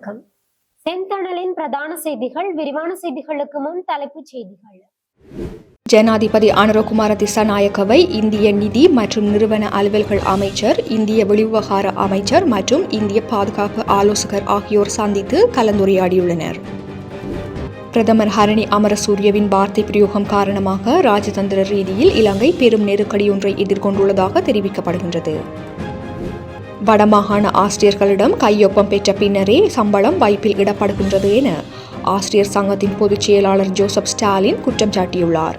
வணக்கம். செந்தணலின் பிரதான செய்திகள் விரிவான செய்திகளுக்கு முன் தலைப்புச் செய்திகள். ஜனாதிபதி அனுரகுமார திசாநாயக்கவை இந்திய நிதி மற்றும் நிறுவன அலுவல்கள் அமைச்சர் இந்திய வெளிவிவகார அமைச்சர் மற்றும் இந்திய பாதுகாப்பு ஆலோசகர் ஆகியோர் சந்தித்து கலந்துரையாடியுள்ளனர். பிரதமர் ஹரணி அமரசூரியவின் வார்த்தை பிரயோகம் காரணமாக ராஜதந்திர ரீதியில் இலங்கை பெரும் நெருக்கடியொன்றை எதிர்கொண்டுள்ளதாக தெரிவிக்கப்படுகின்றது. வடமாகாண ஆசிரியர்களிடம் கையொப்பம் பெற்ற பின்னரே சம்பளம் வைப்பில் இடப்படுகின்றது என ஆசிரியர் சங்கத்தின் பொதுச் செயலாளர் ஜோசப் ஸ்டாலின் குற்றம் சாட்டியுள்ளார்.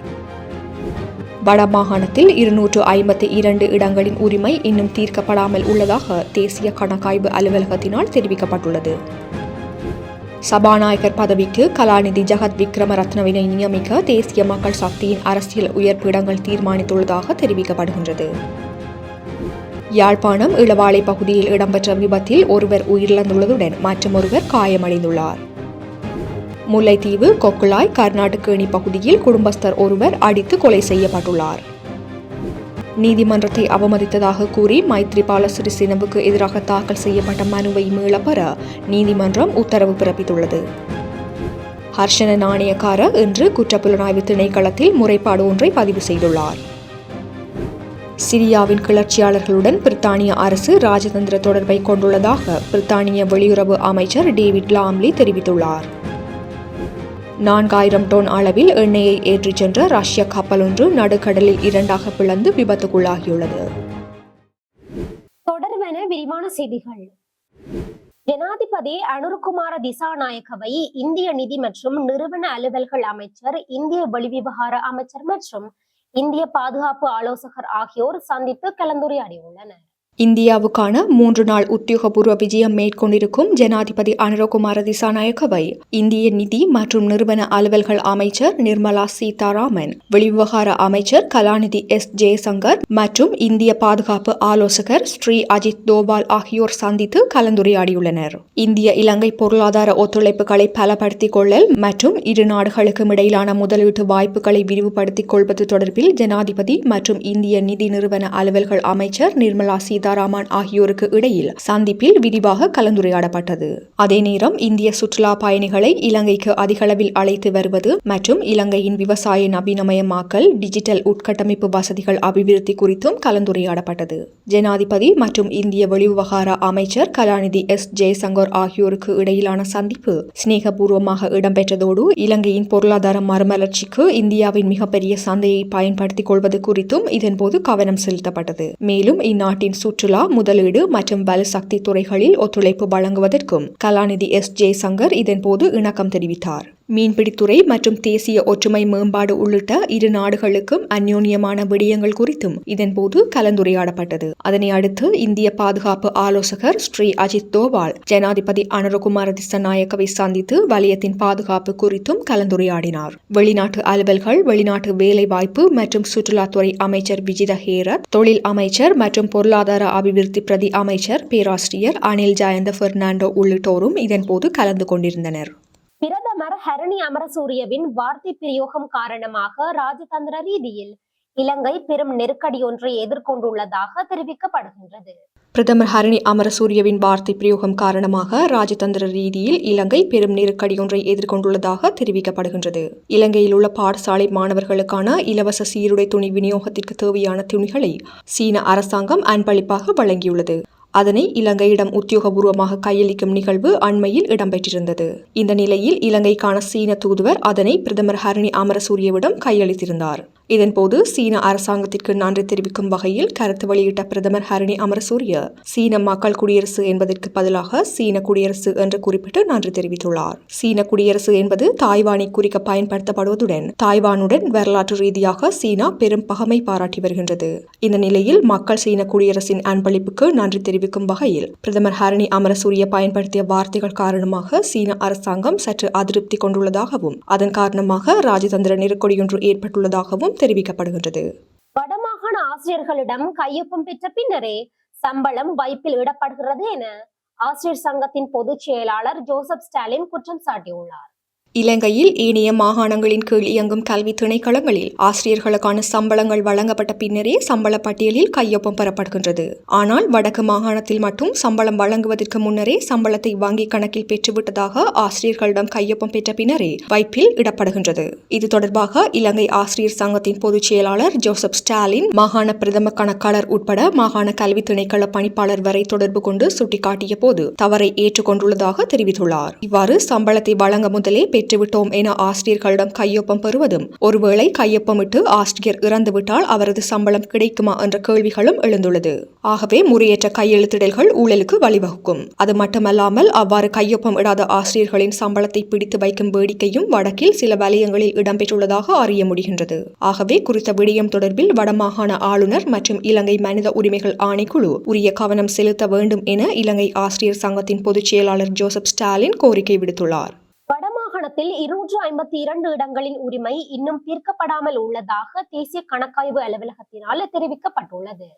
வடமாகாணத்தில் இருநூற்று ஐம்பத்தி இரண்டு இடங்களின் உரிமை இன்னும் தீர்க்கப்படாமல் உள்ளதாக தேசிய கணக்காய்வு அலுவலகத்தினால் தெரிவிக்கப்பட்டுள்ளது. சபாநாயகர் பதவிக்கு கலாநிதி ஜெகத் விக்ரமரத்னவினை நியமிக்க தேசிய மக்கள் சக்தியின் அரசியல் உயர்ப்பிடங்கள் தீர்மானித்துள்ளதாக தெரிவிக்கப்படுகின்றது. யாழ்ப்பாணம் இளவாலை பகுதியில் இடம்பெற்ற விபத்தில் ஒருவர் உயிரிழந்துள்ளதுடன் மற்றொருவர் காயமடைந்துள்ளார். முல்லைத்தீவு கொக்குளாய் கர்நாடகேணி பகுதியில் குடும்பஸ்தர் ஒருவர் அடித்து கொலை செய்யப்பட்டுள்ளார். நீதிமன்றத்தை அவமதித்ததாக கூறி மைத்ரிபால சிறிசேனவுக்கு எதிராக தாக்கல் செய்யப்பட்ட மனுவை மீளப்பெற நீதிமன்றம் உத்தரவு பிறப்பித்துள்ளது. ஹர்ஷன நாணயக்கார இன்று குற்றப்புலனாய்வு திணைக்களத்தில் முறைப்பாடு ஒன்றை பதிவு செய்துள்ளார். சிரியாவின் கிளர்ச்சியாளர்களுடன் பிரித்தானிய அரசு ராஜதந்திர தொடர்பை கொண்டுள்ளதாக பிரித்தானிய வெளியுறவு அமைச்சர் டேவிட் லாம்லி தெரிவித்துள்ளார். நான்காயிரம் டோன் அளவில் எண்ணெயை ஏற்றிச் சென்ற ரஷ்ய கப்பல் ஒன்று நடுக்கடலில் இரண்டாக பிளந்து விபத்துக்குள்ளாகியுள்ளது. தொடர்வென விரிவான செய்திகள். ஜனாதிபதி அனுர்குமார திசாநாயக்கவை இந்திய நிதி மற்றும் நிறுவன அலுவல்கள் அமைச்சர் இந்திய வெளிவிவகார அமைச்சர் மற்றும் இந்திய பாதுகாப்பு ஆலோசகர் ஆகியோர் சந்தித்து கலந்துரையாடியுள்ளனர். இந்தியாவுக்கான மூன்று நாள் உத்தியோகபூர்வ விஜயம் மேற்கொண்டிருக்கும் ஜனாதிபதி அனுரகுமார திசாநாயக்கவை இந்திய நிதி மற்றும் நிறுவன அலுவல்கள் அமைச்சர் நிர்மலா சீதாராமன் வெளிவிவகார அமைச்சர் கலாநிதி எஸ். ஜெயசங்கர் மற்றும் இந்திய பாதுகாப்பு ஆலோசகர் ஸ்ரீ அஜித் தோபால் ஆகியோர் சந்தித்து கலந்துரையாடியுள்ளனர். இந்திய இலங்கை பொருளாதார ஒத்துழைப்புகளை பலப்படுத்திக் கொள்ளல் மற்றும் இரு நாடுகளுக்கும் இடையிலான முதலீட்டு வாய்ப்புகளை விரிவுபடுத்திக் கொள்வது தொடர்பில் ஜனாதிபதி மற்றும் இந்திய நிதி நிறுவன அலுவல்கள் அமைச்சர் நிர்மலா சீதாராமன் ஆகியோருக்கு இடையில் சந்திப்பில் விரிவாக கலந்துரையாடப்பட்டது. அதே நேரம் இந்திய சுற்றுலா பயணிகளை இலங்கைக்கு அதிகளவில் அழைத்து வருவது மற்றும் இலங்கையின் விவசாய நவீனமயமாக்கல் டிஜிட்டல் உட்கட்டமைப்பு வசதிகள் அபிவிருத்தி குறித்தும் கலந்துரையாடப்பட்டது. ஜனாதிபதி மற்றும் இந்திய வெளிவிவகார அமைச்சர் கலாநிதி எஸ். ஜெயசங்கர் ஆகியோருக்கு இடையிலான சந்திப்பு சிநேகபூர்வமாக இடம்பெற்றதோடு இலங்கையின் பொருளாதார மறுமலர்ச்சிக்கு இந்தியாவின் மிகப்பெரிய சந்தையை பயன்படுத்திக் கொள்வது குறித்தும் இதன்போது கவனம் செலுத்தப்பட்டது. மேலும் இந்நாட்டின் சுற்றுலா முதலீடு மற்றும் வலுசக்தி துறைகளில் ஒத்துழைப்பு வழங்குவதற்கும் கலாநிதி எஸ். ஜெய்சங்கர் இதன்போது இணக்கம் தெரிவித்தார். மீன்பிடித்துறை மற்றும் தேசிய ஒற்றுமை மேம்பாடு உள்ளிட்ட இரு நாடுகளுக்கும் அந்யோன்யமான விடயங்கள் குறித்தும் இதன்போது கலந்துரையாடப்பட்டது. அதனை அடுத்து இந்திய பாதுகாப்பு ஆலோசகர் ஸ்ரீ அஜித் தோவால் ஜனாதிபதி அனுரகுமார திசநாயக்கவை சந்தித்து வலயத்தின் பாதுகாப்பு குறித்தும் கலந்துரையாடினார். வெளிநாட்டு அலுவல்கள் வெளிநாட்டு வேலைவாய்ப்பு மற்றும் சுற்றுலாத்துறை அமைச்சர் விஜித ஹேரத் தொழில் அமைச்சர் மற்றும் பொருளாதார அபிவிருத்தி பிரதி அமைச்சர் பேராசிரியர் அனில் ஜயந்த பெர்னாண்டோ உள்ளிட்டோரும் இதன்போது கலந்து கொண்டிருந்தனர். பிரதமர் ஹரணி அமரசூரியவின் வார்த்தை பிரயோகம் காரணமாக ராஜதந்திர ரீதியில் இலங்கை பெரும் நெருக்கடி ஒன்றை எதிர்கொண்டுள்ளதாக தெரிவிக்கப்படுகின்றது. பிரதமர் ஹரணி அமரசூரியவின் வார்த்தை பிரயோகம் காரணமாக ராஜதந்திர ரீதியில் இலங்கை பெரும் நெருக்கடி ஒன்றை எதிர்கொண்டுள்ளதாக தெரிவிக்கப்படுகின்றது. இலங்கையில் உள்ள பாடசாலை மாணவர்களுக்கான இலவச சீருடை துணி விநியோகத்திற்கு தேவையான துணிகளை சீன அரசாங்கம் அன்பளிப்பாக வழங்கியுள்ளது. அதனை இலங்கையிடம் உத்தியோகபூர்வமாக கையளிக்கும் நிகழ்வு அண்மையில் இடம்பெற்றிருந்தது. இந்த நிலையில் இலங்கைக்கான சீன தூதுவர் அதனை பிரதமர் ஹரணி அமரசூரியவிடம் கையளித்திருந்தார். இதன்போது சீன அரசாங்கத்திற்கு நன்றி தெரிவிக்கும் வகையில் கருத்து வெளியிட்ட பிரதமர் ஹரணி அமரசூரிய சீன மக்கள் குடியரசு என்பதற்கு பதிலாக சீன குடியரசு என்று குறிப்பிட்டு நன்றி தெரிவித்துள்ளார். சீன குடியரசு என்பது தாய்வானை குறிக்க பயன்படுத்தப்படுவதுடன் தாய்வானுடன் வரலாற்று ரீதியாக சீனா பெரும் பகமை பாராட்டி வருகின்றது. இந்த நிலையில் மக்கள் சீன குடியரசின் அன்பளிப்புக்கு நன்றி தெரிவிக்கும் வகையில் பிரதமர் ஹரணி அமரசூரிய பயன்படுத்திய வார்த்தைகள் காரணமாக சீன அரசாங்கம் சற்று அதிருப்தி கொண்டுள்ளதாகவும் அதன் காரணமாக ராஜதந்திர நெருக்கடியொன்று ஏற்பட்டுள்ளதாகவும் தெரிவிக்கப்படுகின்றது. வடமாகாண ஆசிரியர்களிடம் கையொப்பம் பெற்ற பின்னரே சம்பளம் வைப்பில் இடப்படுகிறது என ஆசிரியர் சங்கத்தின் பொதுச் செயலாளர் ஜோசப் ஸ்டாலின் குற்றம் சாட்டியுள்ளார். இலங்கையில் ஏனைய மாகாணங்களின் கீழ் இயங்கும் கல்வி திணைக்களங்களில் ஆசிரியர்களுக்கான சம்பளங்கள் வழங்கப்பட்ட பின்னரே சம்பள பட்டியலில் கையொப்பம் பெறப்படுகின்றது. ஆனால் வடக்கு மாகாணத்தில் மட்டும் சம்பளம் வழங்குவதற்கு முன்னரே சம்பளத்தை வங்கி கணக்கில் பெற்றுவிட்டதாக ஆசிரியர்களிடம் கையொப்பம் பெற்ற பின்னரே வைப்பில் இடப்படுகின்றது. இது தொடர்பாக இலங்கை ஆசிரியர் சங்கத்தின் பொதுச் செயலாளர் ஜோசப் ஸ்டாலின் மாகாண பிரதம கணக்காளர் உட்பட மாகாண கல்வி திணைக்கள பணிப்பாளர் வரை தொடர்பு கொண்டு சுட்டிக்காட்டிய போது தவறை ஏற்றுக்கொண்டுள்ளதாக தெரிவித்துள்ளார். இவ்வாறு சம்பளத்தை வழங்க முதலே பெற்றுவிட்டோம் என ஆசிரியர்களிடம் கையொப்பம் பெறுவதும் ஒருவேளை கையொப்பமிட்டு ஆசிரியர் இறந்துவிட்டால் அவரது சம்பளம் கிடைக்குமா என்ற கேள்விகளும் எழுந்துள்ளது. ஆகவே முறையற்ற கையெழுத்திடல்கள் ஊழலுக்கு வழிவகுக்கும். அது மட்டுமல்லாமல் அவ்வாறு கையொப்பம் இடாத ஆசிரியர்களின் சம்பளத்தை பிடித்து வைக்கும் வேடிக்கையும் வடக்கில் சில வலயங்களில் இடம்பெற்றுள்ளதாக அறிய முடிகின்றது. ஆகவே குறித்த விடயம் தொடர்பில் வடமாகாண ஆளுநர் மற்றும் இலங்கை மனித உரிமைகள் ஆணைக்குழு உரிய கவனம் செலுத்த வேண்டும் என இலங்கை ஆசிரியர் சங்கத்தின் பொதுச் செயலாளர் ஜோசப் ஸ்டாலின் கோரிக்கை விடுத்துள்ளார். தமிழகத்தில் இருநூற்று ஐம்பத்தி இரண்டு இடங்களின் உரிமை இன்னும் தீர்க்கப்படாமல் உள்ளதாக தேசிய கணக்காய்வு அலுவலகத்தினால் தெரிவிக்கப்பட்டுள்ளது.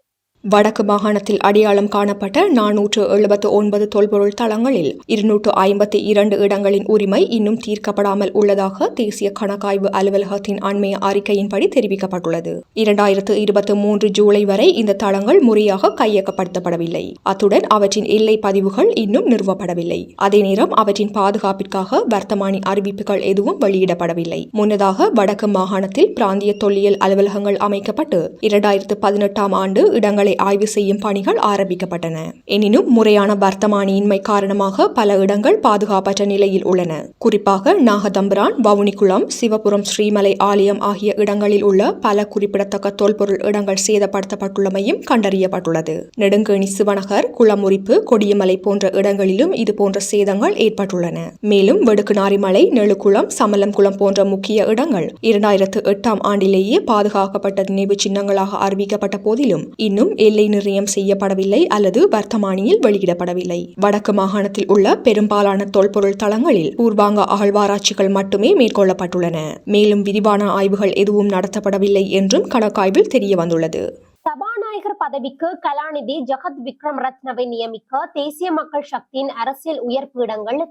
வடக்கு மாகாணத்தில் அடையாளம் காணப்பட்ட நானூற்று எழுபத்து ஒன்பது தொல்பொருள் தளங்களில் இருநூற்று ஐம்பத்தி இரண்டு இடங்களின் உரிமை இன்னும் தீர்க்கப்படாமல் உள்ளதாக தேசிய கணக்காய்வு அலுவலகத்தின் அண்மைய அறிக்கையின்படி தெரிவிக்கப்பட்டுள்ளது. இரண்டாயிரத்து இருபத்தி மூன்று ஜூலை வரை இந்த தளங்கள் முறையாக கையகப்படுத்தப்படவில்லை. அத்துடன் அவற்றின் எல்லை பதிவுகள் இன்னும் நிறுவப்படவில்லை. அதே நேரம் அவற்றின் பாதுகாப்பிற்காக வர்த்தமானி அறிவிப்புகள் எதுவும் வெளியிடப்படவில்லை. முன்னதாக வடக்கு மாகாணத்தில் பிராந்திய தொல்லியல் அலுவலகங்கள் அமைக்கப்பட்டு இரண்டாயிரத்து பதினெட்டாம் ஆண்டு இடங்களை ஆய்வு செய்யும் பணிகள் ஆரம்பிக்கப்பட்டன. எனினும் முறையான வர்த்தமானியின்மை காரணமாக பல இடங்கள் பாதுகாப்பற்ற நிலையில் உள்ளன. குறிப்பாக நாகதம்பரான் வவுனிக்குளம் சிவபுரம் ஸ்ரீமலை ஆலயம் ஆகிய இடங்களில் உள்ள பல குறிப்பிடத்தக்க தொல்பொருள் இடங்கள் சேதப்படுத்தப்பட்டுள்ளமையும் கண்டறியப்பட்டுள்ளது. நெடுங்கேணி சிவநகர் குளமுறிப்பு கொடியமலை போன்ற இடங்களிலும் இதுபோன்ற சேதங்கள் ஏற்பட்டுள்ளன. மேலும் வெடுக்குநாரிமலை நெழுக்குளம் சமலம்குளம் போன்ற முக்கிய இடங்கள் இரண்டாயிரத்து எட்டாம் ஆண்டிலேயே பாதுகாக்கப்பட்ட நினைவு சின்னங்களாக அறிவிக்கப்பட்ட போதிலும் இன்னும் எல்லை நிர்ணயம் செய்யப்படவில்லை அல்லது வர்த்தமானியில் வெளியிடப்படவில்லை. வடக்கு மாகாணத்தில் உள்ள பெரும்பாலான தொல்பொருள் தளங்களில் பூர்வாங்க அகழ்வாராய்ச்சிகள் மட்டுமே மேற்கொள்ளப்பட்டுள்ளன. மேலும் விரிவான ஆய்வுகள் எதுவும் நடத்தப்படவில்லை என்றும் கணக்காய்வில் தெரிய வந்துள்ளது சபாநாயகர் பதவிக்கு கலாநிதி ஜகத் விக்ரம் ரத்னவை நியமிக்க தேசிய மக்கள் சக்தியின் அரசியல் உயர்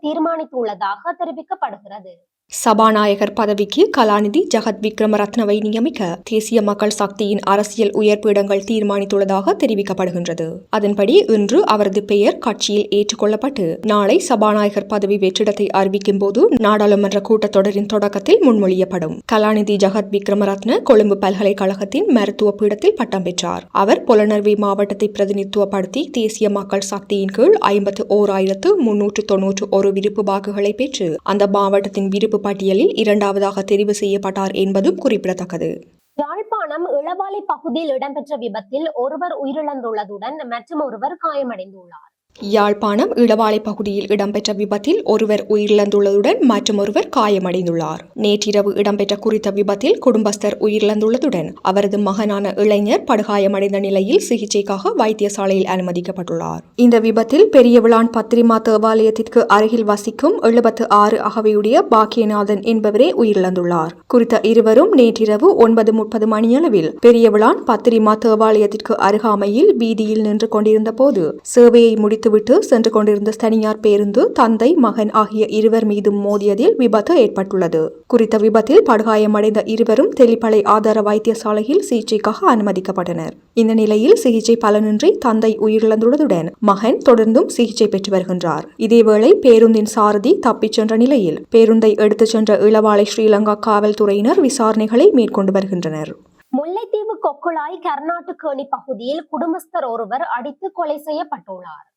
தீர்மானித்துள்ளதாக தெரிவிக்கப்படுகிறது. சபாநாயகர் பதவிக்கு கலாநிதி ஜெகத் விக்ரமரத்னவை நியமிக்க தேசிய மக்கள் சக்தியின் அரசியல் உயர்பீடங்கள் தீர்மானித்துள்ளதாக தெரிவிக்கப்படுகின்றது. அதன்படி இன்று அவரது பெயர் கட்சியில் ஏற்றுக்கொள்ளப்பட்டு நாளை சபாநாயகர் பதவி வெற்றிடத்தை அறிவிக்கும் போது நாடாளுமன்ற கூட்டத்தொடரின் தொடக்கத்தில் முன்மொழியப்படும். கலாநிதி ஜெகத் விக்ரமரத்ன கொழும்பு பல்கலைக்கழகத்தின் மருத்துவ பீடத்தில் பட்டம் பெற்றார். அவர் புலனர்வி மாவட்டத்தை பிரதிநிதித்துவப்படுத்தி தேசிய மக்கள் சக்தியின் கீழ் ஐம்பத்து ஓர் ஆயிரத்து முன்னூற்று தொன்னூற்று ஒரு விருப்பு வாக்குகளை பெற்று அந்த மாவட்டத்தின் விருப்பு பட்டியலில் இரண்டாவதாக தெரிவு செய்யப்பட்டார் என்பதும் குறிப்பிடத்தக்கது. யாழ்ப்பாணம் இளவாலை பகுதியில் இடம்பெற்ற விபத்தில் ஒருவர் உயிரிழந்துள்ளதுடன் மற்றும் ஒருவர் காயமடைந்துள்ளார். யாழ்ப்பாணம் இடவாளை பகுதியில் இடம்பெற்ற விபத்தில் ஒருவர் உயிரிழந்துள்ளதுடன் மற்றும் ஒருவர் காயமடைந்துள்ளார். நேற்றிரவு இடம்பெற்ற குறித்த விபத்தில் குடும்பஸ்தர் உயிரிழந்துள்ளதுடன் அவரது மகனான இளைஞர் படுகாயமடைந்த நிலையில் சிகிச்சைக்காக வைத்தியசாலையில் அனுமதிக்கப்பட்டுள்ளார். இந்த விபத்தில் பெரியவிளான் பத்திரிமா தேவாலயத்திற்கு அருகில் வசிக்கும் எழுபத்து ஆறு அகவையுடைய பாக்கியநாதன் என்பவரே உயிரிழந்துள்ளார். குறித்த இருவரும் நேற்றிரவு ஒன்பது முப்பது மணியளவில் பெரியவிளான் பத்திரிமா தேவாலயத்திற்கு அருகாமையில் வீதியில் நின்று கொண்டிருந்த போது சேவையை முடித்து முடித்துவிட்டு சென்று கொண்டிருந்த தனியார் பேருந்து தந்தை மகன் ஆகிய இருவர் மீதும் மோதியதில் விபத்து ஏற்பட்டுள்ளது. குறித்த விபத்தில் படுகாயமடைந்த இருவரும் தெளிப்பளை ஆதார வைத்தியசாலையில் சிகிச்சைக்காக அனுமதிக்கப்பட்டனர். இந்த நிலையில் சிகிச்சை பலனின்றி தந்தை உயிரிழந்துள்ளதுடன் மகன் தொடர்ந்தும் சிகிச்சை பெற்று வருகின்றார். இதேவேளை பேருந்தின் சாரதி தப்பிச் சென்ற நிலையில் பேருந்தை எடுத்துச் சென்ற இளவாலை ஸ்ரீலங்கா காவல்துறையினர் விசாரணைகளை மேற்கொண்டு வருகின்றனர். முல்லைத்தீவு கொக்குளாய் கர்நாட்டுக்கேணி பகுதியில் குடும்பஸ்தர் ஒருவர் அடித்து கொலை செய்யப்பட்டுள்ளார்.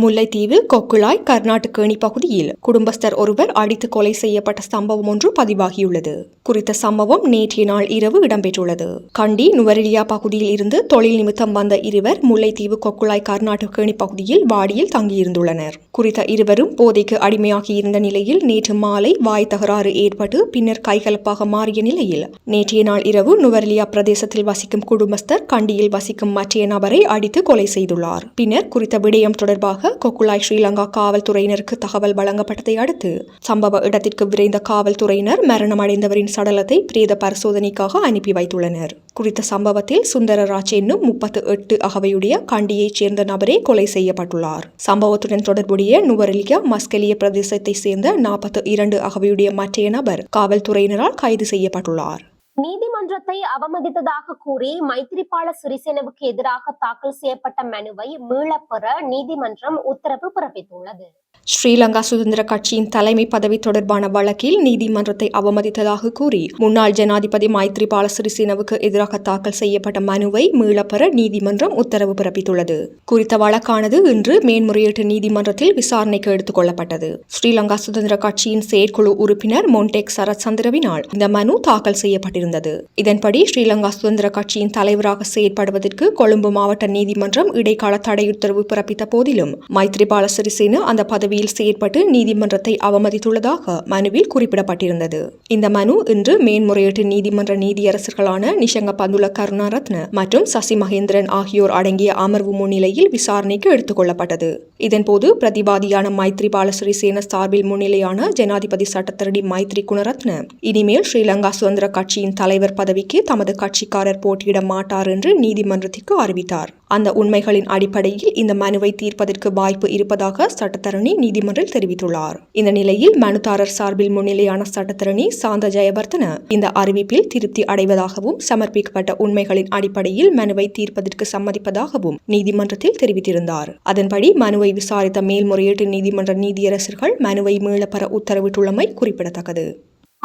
முல்லைத்தீவு கொக்குளாய் கேணி பகுதியில் குடும்பஸ்தர் ஒருவர் அடித்து கொலை செய்யப்பட்ட சம்பவம் ஒன்று பதிவாகியுள்ளது. குறித்த சம்பவம் நேற்றைய நாள் இரவு இடம்பெற்றுள்ளது. கண்டி நுவரெலியா பகுதியில் இருந்து தொழில் நிமித்தம் வந்த இருவர் முல்லைத்தீவு கொக்குளாய் கர்நாடகேணி பகுதியில் வாடியில் தங்கியிருந்துள்ளனர். குறித்த இருவரும் போதைக்கு அடிமையாகி இருந்த நிலையில் நேற்று மாலை வாய் தகராறு ஏற்பட்டு பின்னர் கைகலப்பாக மாறிய நிலையில் நேற்றைய நாள் இரவு நுவரெலியா பிரதேசத்தில் வசிக்கும் குடும்பஸ்தர் கண்டியில் வசிக்கும் மற்றைய நபரை அடித்து கொலை செய்துள்ளார். பின்னர் குறித்த விடயம் தொடர்பாக தொடர்பாக கொக்குலாய் ஸ்ரீலங்கா காவல்துறையினருக்கு தகவல் வழங்கப்பட்டதை அடுத்து சம்பவ இடத்திற்கு விரைந்த காவல்துறையினர் மரணமடைந்தவரின் சடலத்தை பிரேத பரிசோதனைக்காக அனுப்பி வைத்துள்ளனர். குறித்த சம்பவத்தில் சுந்தரராஜ் என்னும் முப்பத்து எட்டு அகவையுடைய கண்டியைச் சேர்ந்த நபரே கொலை செய்யப்பட்டுள்ளார். சம்பவத்துடன் தொடர்புடைய நுவரெலியா மஸ்கெலிய பிரதேசத்தை சேர்ந்த நாற்பத்து இரண்டு அகவையுடைய மற்றைய நபர் காவல்துறையினரால் கைது செய்யப்பட்டுள்ளார். நீதிமன்றத்தை அவமதித்ததாக கூறி மைத்திரிபால சிறிசேனவுக்கு எதிராக தாக்கல் செய்யப்பட்ட மனுவை மீளப்பெற நீதிமன்றம் உத்தரவு பிறப்பித்துள்ளது. ஸ்ரீலங்கா சுதந்திர கட்சியின் தலைமை பதவி தொடர்பான வழக்கில் நீதிமன்றத்தை அவமதித்ததாக கூறி முன்னாள் ஜனாதிபதி மைத்ரிபால சிறிசேனவுக்கு எதிராக தாக்கல் செய்யப்பட்ட மனுவை மீளப்பெற நீதிமன்றம் உத்தரவு பிறப்பித்துள்ளது. குறித்த வழக்கானது இன்று மேன்முறையீட்டு நீதிமன்றத்தில் விசாரணைக்கு எடுத்துக் கொள்ளப்பட்டது. ஸ்ரீலங்கா சுதந்திர கட்சியின் செயற்குழு உறுப்பினர் மொன்டெக் சரத் சந்திரவினால் இந்த மனு தாக்கல் செய்யப்பட்டிருந்தது. இதன்படி ஸ்ரீலங்கா சுதந்திர கட்சியின் தலைவராக செயற்படுவதற்கு கொழும்பு மாவட்ட நீதிமன்றம் இடைக்கால தடையுத்தரவு பிறப்பித்த போதிலும் மைத்ரிபால சிறிசேன அந்த மனுவில் செயற்பட்டு நீதிமன்றத்தை அவமதித்துள்ளதாக மனுவில் குறிப்பிடப்பட்டிருந்தது. இந்த மனு இன்று மேன்முறையீட்டு நீதிமன்ற நீதியரசர்களான நிஷங்க பந்துல கருணாரத்ன மற்றும் சசி மகேந்திரன் ஆகியோர் அடங்கிய அமர்வு முன்னிலையில் விசாரணைக்கு எடுத்துக் கொள்ளப்பட்டது. இதன்போது பிரதிவாதியான மைத்ரிபால சிறிசேன சார்பில் முன்னிலையான ஜனாதிபதி சட்டத்தரடி மைத்ரி குணரத்ன இனிமேல் ஸ்ரீலங்கா சுதந்திர கட்சியின் தலைவர் பதவிக்கு தமது கட்சிக்காரர் போட்டியிட மாட்டார் என்று நீதிமன்றத்திற்கு அறிவித்தார். அந்த உண்மைகளின் அடிப்படையில் இந்த மனுவை தீர்ப்பதற்கு வாய்ப்பு இருப்பதாக சட்டத்தரணி நீதிமன்றில் தெரிவித்துள்ளார். இந்த நிலையில் மனுதாரர் சார்பில் முன்னிலையான சட்டத்தரணி சாந்த ஜெயவர்தன இந்த அறிவிப்பில் திருப்தி அடைவதாகவும் சமர்ப்பிக்கப்பட்ட உண்மைகளின் அடிப்படையில் மனுவை தீர்ப்பதற்கு சம்மதிப்பதாகவும் நீதிமன்றத்தில் தெரிவித்திருந்தார். அதன்படி மனுவை விசாரித்த மேல்முறையீட்டு நீதிமன்ற நீதியரசர்கள் மனுவை மீளப்பெற உத்தரவிட்டுள்ளமை குறிப்பிடத்தக்கது.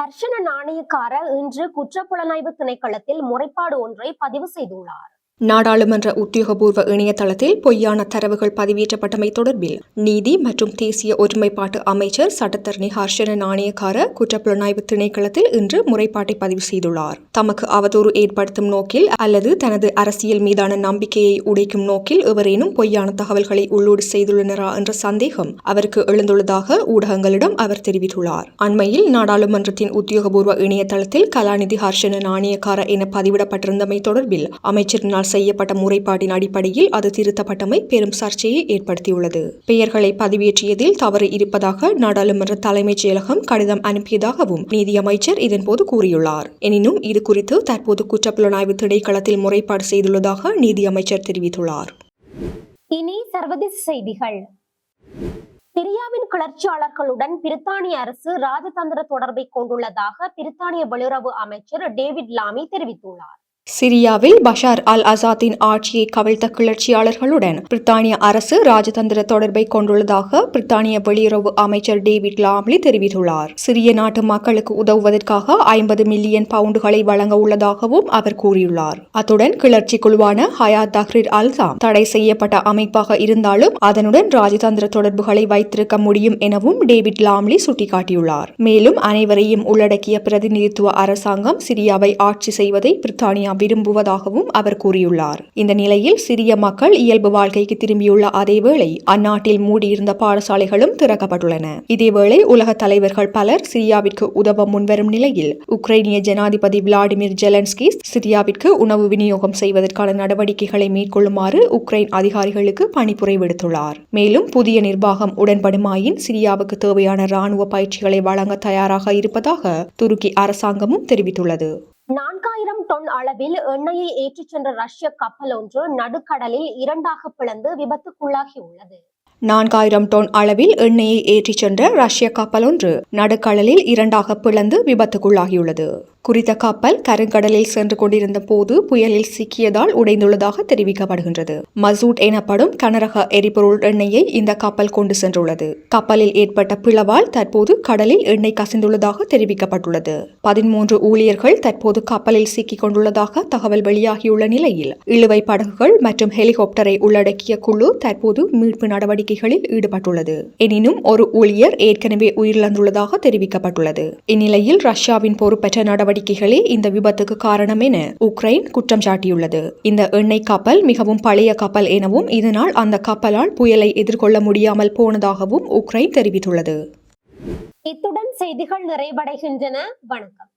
ஹர்ஷன நாணயக்கார இன்று குற்றப்புலனாய்வு திணைக்களத்தில் முறைப்பாடு ஒன்றை பதிவு செய்துள்ளார். நாடாளுமன்ற உத்தியோகபூர்வ இணையதளத்தில் பொய்யான தரவுகள் பதிவேற்றப்பட்டமை தொடர்பில் நீதி மற்றும் தேசிய ஒருமைப்பாட்டு அமைச்சர் சட்டத்தரணி ஹர்ஷன நாணயக்கார குற்றப்புலனாய்வு திணைக்களத்தில் இன்று முறைப்பாட்டை பதிவு செய்துள்ளார். தமக்கு அவதூறு ஏற்படுத்தும் நோக்கில் அல்லது தனது அரசியல் மீதான நம்பிக்கையை உடைக்கும் நோக்கில் எவரேனும் பொய்யான தகவல்களை உள்ளூடு செய்துள்ளனரா என்ற சந்தேகம் அவருக்கு எழுந்துள்ளதாக ஊடகங்களிடம் அவர் தெரிவித்துள்ளார். அண்மையில் நாடாளுமன்றத்தின் உத்தியோகபூர்வ இணையதளத்தில் கலாநிதி ஹர்ஷன நாணயக்கார என பதிவிடப்பட்டிருந்தமை தொடர்பில் அமைச்சரினால் செய்யப்பட்ட முறைப்பாட்டின் அடிப்படையில் அது திருத்தப்பட்டமை பெரும் சர்ச்சையை ஏற்படுத்தியுள்ளது. பெயர்களை பதிவேற்றியதில் தவறு இருப்பதாக நாடாளுமன்ற தலைமைச் செயலகம் கடிதம் அனுப்பியதாகவும் நீதியமைச்சர் இதன்போது கூறியுள்ளார். எனினும் இது குறித்து தற்போது குற்றப்புலனாய்வு திணைக்களத்தில் முறைப்பாடு செய்துள்ளதாக நீதியமைச்சர் தெரிவித்துள்ளார். இனி சர்வதேச செய்திகள். சிரியாவின் கிளர்ச்சியாளர்களுடன் பிரித்தானிய அரசு ராஜதந்திர தொடர்பை கொண்டுள்ளதாக பிரித்தானிய வெளியுறவு அமைச்சர் டேவிட் லாமி தெரிவித்துள்ளார். சிரியாவில் பஷார் அல் அசாத்தின் ஆட்சியை கவிழ்த்த கிளர்ச்சியாளர்களுடன் பிரித்தானிய அரசு ராஜதந்திர தொடர்பை கொண்டுள்ளதாக பிரித்தானிய வெளியுறவு அமைச்சர் டேவிட் லாம்லி தெரிவித்துள்ளார். சிரிய நாட்டு மக்களுக்கு உதவுவதற்காக ஐம்பது மில்லியன் பவுண்டுகளை வழங்க உள்ளதாகவும் அவர் கூறியுள்ளார். அத்துடன் கிளர்ச்சி குழுவான ஹயாத் தஹ்ரிர் அல்சாம் தடை செய்யப்பட்ட அமைப்பாக இருந்தாலும் அதனுடன் ராஜதந்திர தொடர்புகளை வைத்திருக்க முடியும் எனவும் டேவிட் லாம்லி சுட்டிக்காட்டியுள்ளார். மேலும் அனைவரையும் உள்ளடக்கிய பிரதிநிதித்துவ அரசாங்கம் சிரியாவை ஆட்சி செய்வதை பிரித்தானியா விரும்புவதாகவும் அவர் கூறியுள்ளார். இந்த நிலையில் சிரிய மக்கள் இயல்பு வாழ்க்கைக்கு திரும்பியுள்ள அதேவேளை அந்நாட்டில் மூடியிருந்த பாடசாலைகளும் திறக்கப்பட்டுள்ளன. இதேவேளை உலக தலைவர்கள் பலர் சிரியாவிற்கு உதவ முன்வரும் நிலையில் உக்ரைனிய ஜனாதிபதி விளாடிமிர் ஜெலன்ஸ்கி சிரியாவிற்கு உணவு விநியோகம் செய்வதற்கான நடவடிக்கைகளை மேற்கொள்ளுமாறு உக்ரைன் அதிகாரிகளுக்கு பணிப்புரை விடுத்துள்ளார். மேலும் புதிய நிர்வாகம் உடன்படுமாயின் சிரியாவுக்கு தேவையான ராணுவ பயிற்சிகளை வழங்க தயாராக இருப்பதாக துருக்கி அரசாங்கமும் தெரிவித்துள்ளது. நான்காயிரம் டொன் அளவில் எண்ணெயை ஏற்றிச் சென்ற ரஷ்ய கப்பல் ஒன்று நடுக்கடலில் இரண்டாக பிளந்து விபத்துக்குள்ளாகியுள்ளது. நான்காயிரம் டொன் அளவில் எண்ணெயை ஏற்றிச் சென்ற ரஷ்ய கப்பல் ஒன்று நடுக்கடலில் இரண்டாக பிளந்து விபத்துக்குள்ளாகியுள்ளது. குறித்த கப்பல் கருங்கடலில் சென்று கொண்டிருந்த போது புயலில் சிக்கியதால் உடைந்துள்ளதாக தெரிவிக்கப்படுகின்றது. மசூட் எனப்படும் கனரக எரிபொருள் எண்ணெயை இந்த கப்பல் கொண்டு சென்றுள்ளது. கப்பலில் ஏற்பட்ட பிளவால் தற்போது கடலில் எண்ணெய் கசிந்துள்ளதாக தெரிவிக்கப்பட்டுள்ளது. பதிமூன்று ஊழியர்கள் தற்போது கப்பலில் சிக்கிக் கொண்டுள்ளதாக தகவல் வெளியாகியுள்ள நிலையில் இழுவை படகுகள் மற்றும் ஹெலிகாப்டரை உள்ளடக்கிய குழு தற்போது மீட்பு நடவடிக்கைகளில் ஈடுபட்டுள்ளது. எனினும் ஒரு ஊழியர் ஏற்கனவே உயிரிழந்துள்ளதாக தெரிவிக்கப்பட்டுள்ளது. இந்நிலையில் ரஷ்யாவின் பொறுப்பற்ற நடவடிக்கைகளே இந்த விபத்துக்கு காரணம் என உக்ரைன் குற்றம் சாட்டியுள்ளது. இந்த எண்ணெய் கப்பல் மிகவும் பழைய கப்பல் எனவும் இதனால் அந்த கப்பலால் புயலை எதிர்கொள்ள முடியாமல் போனதாகவும் உக்ரைன் தெரிவித்துள்ளது. இத்துடன் செய்திகள் நிறைவடைகின்றன. வணக்கம்.